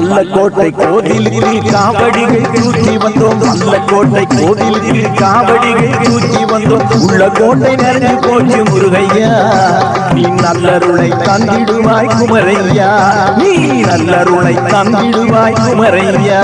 வல்லக்கோட்டை கோவிலுக்கு காவடிகள் தூக்கி வந்தோம். வல்லக்கோட்டை கோவிலுக்கு காவடிகள் தூக்கி வந்தோம். உள்ள கோட்டை நிறைஞ்சு போச்சு முருகையா. நீ நல்லருளை தந்திடுவாய் குமரையா. நீ நல்லருளை தந்திடுவாய் குமரையா.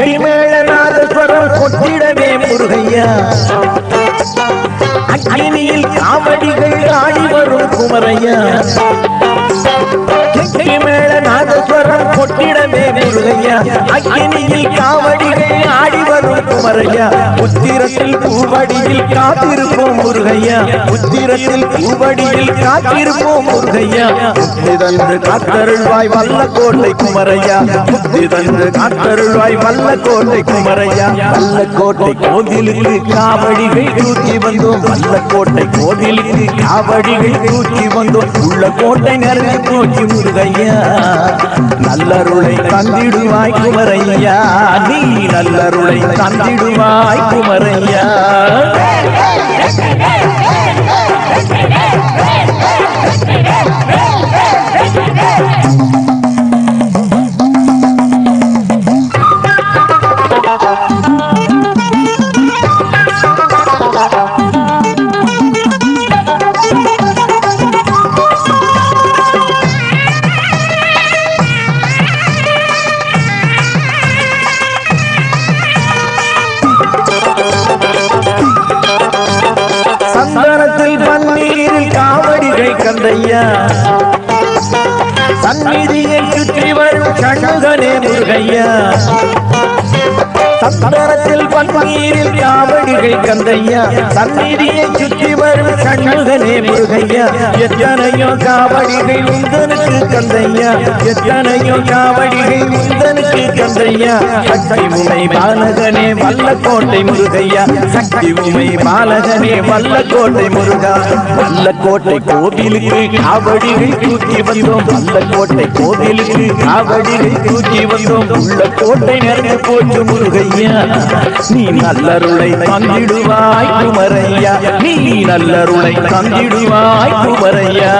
மேளநாதஸ்வரம் கொட்டிடவே முருகையா? அக்னியில் காவடிகள் ஆடி வரும் குமரையா? வெற்றி மேளநாதஸ்வரம் கொட்டிடவே முருகையா? அக்னியில் காவடிகள் ஆடி மறையா உத்திரத்தில் பூவடியில் காத்திருப்போம் முருகையா உத்திரத்தில் பூவடியில் காத்திருப்போம் முருகையா. முக்தி தந்து காத்தருள்வாய் வல்ல கோட்டை குமரையா முக்தி தந்து காத்தருள்வாய் வல்ல கோட்டை குமரையா. வல்ல கோட்டை கோவிலுக்கு காவடிகள் தூக்கி வந்தோம் வல்ல கோட்டை கோவிலுக்கு காவடிகள் தூக்கி வந்தோம். உள்ள கோட்டை நிறைய போக்கி முருகையா நல்லருளை தந்திடுவாய் குமரையா. நீ நல்லருளை தந்திடு தந்திடுவாய் குமரையா முருகையா? சந்நிதியை சுற்றி வரும் சண்முகனே முருகையா? சந்தனத்தில் பன்னீரில் காவடிகள் கந்தையா? சந்நிதியை சுற்றி வரும் சண்முகனே முருகையா? எத்தனையோ காவடிகள் முந்தனுக்கு கந்தையா? எத்தனையோ காவடிகள் முந்தனுக்கு கந்தையா? சக்தி உமை பாலகனே வல்ல கோட்டை முருகையா? சக்தி உமை பாலகனே வல்ல கோட்டை முருகா? கோட்டை கோவிலுக்கு காவடிகள் தூக்கி வந்தோம். வல்லக்கோட்டை கோவிலுக்கு காவடிகள் தூக்கி வந்தோம். உள்ள கோட்டை நிறைய போட்டு முருகையா நீ நல்லருளை தந்திடுவாய் குமரையா. நீ நல்லருளை தந்திடுவாய் குமரையா.